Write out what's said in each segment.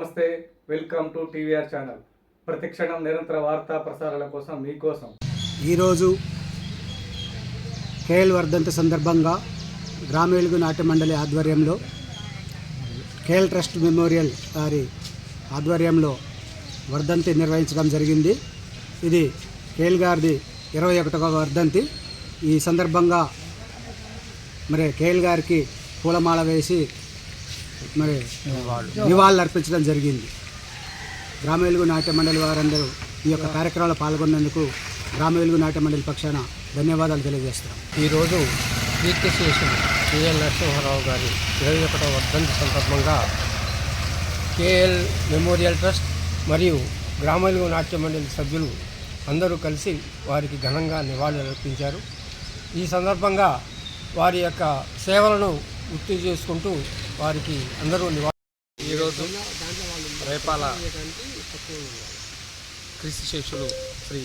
నమస్తే welcome to TVR channel. ప్రతిక్షణం నిరంతర వార్తా ప్రసారాల కోసం మీకోసం. ఈరోజు కేఎల్ వర్ధంతి సందర్భంగా గ్రామేలుగు నాట్య మండలి ఆధ్వర్యంలో కేఎల్ ట్రస్ట్ మెమోరియల్ వారి ఆధ్వర్యంలో వర్ధంతి నిర్వహించడం జరిగింది. ఇది కేఎల్ గారిది ఇరవై ఒకటవ వర్ధంతి. ఈ సందర్భంగా మరి కేఎల్ గారికి పూలమాల వేసి మరి నివాళులు అర్పించడం జరిగింది. గ్రామ వెలుగు నాట్య మండలి వారందరూ ఈ యొక్క కార్యక్రమంలో పాల్గొన్నందుకు గ్రామ వెలుగు నాట్య మండలి పక్షాన ధన్యవాదాలు తెలియజేస్తున్నాం. ఈరోజు కీర్తిశేషులు కేఎల్ నరసింహారావు గారి ఇరవై ఒకటవ వర్ధంతి సందర్భంగా కేఎల్ మెమోరియల్ ట్రస్ట్ మరియు గ్రామీణ నాట్య మండలి సభ్యులు అందరూ కలిసి వారికి ఘనంగా నివాళులు అర్పించారు. ఈ సందర్భంగా వారి యొక్క సేవలను గుర్తు చేసుకుంటూ వారికి అందరూ నివా ఈరోజు రేపాల క్రీస్తు శిష్యులు శ్రీ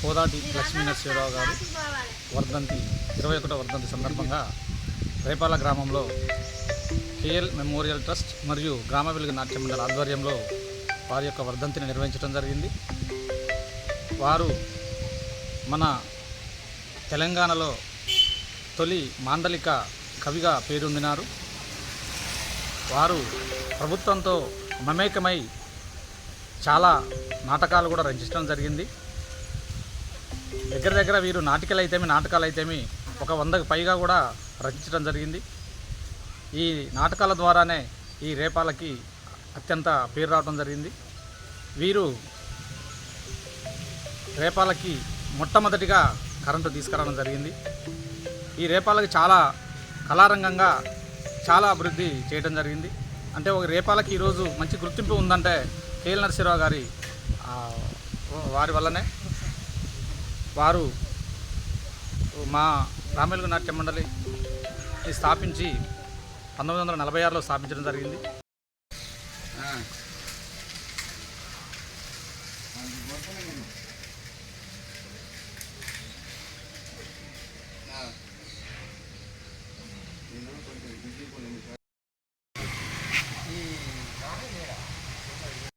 కోదాటి లక్ష్మీనరసింహరావు గారు వర్ధంతి ఇరవై ఒకటో వర్ధంతి సందర్భంగా రేపాల గ్రామంలో కేఎల్ మెమోరియల్ ట్రస్ట్ మరియు గ్రామ వెలుగు నాట్య మండలి ఆధ్వర్యంలో వారి యొక్క వర్ధంతిని నిర్వహించడం జరిగింది. వారు మన తెలంగాణలో తొలి మాండలిక కవిగా పేరొందినారు. వారు ప్రభుత్వంతో మమేకమై చాలా నాటకాలు కూడా రచించడం జరిగింది. దగ్గర దగ్గర వీరు నాటికలు అయితేమి నాటకాలు అయితేమి ఒక వందకు పైగా కూడా రచించడం జరిగింది. ఈ నాటకాల ద్వారానే ఈ రేపాలకి అత్యంత పేరు రావడం జరిగింది. వీరు రేపాలకి మొట్టమొదటిగా కరెంటు తీసుకురావడం జరిగింది. ఈ రేపాలకి చాలా కళారంగంగా చాలా అభివృద్ధి చేయడం జరిగింది. అంటే ఒక రేపాలకి ఈరోజు మంచి గుర్తింపు ఉందంటే కేఎల్ నరసింహరావు గారి వారి వల్లనే. వారు మా రామేలుగు నాట్య మండలి స్థాపించి పంతొమ్మిది వందల నలభై ఆరులో స్థాపించడం జరిగింది. Thank you.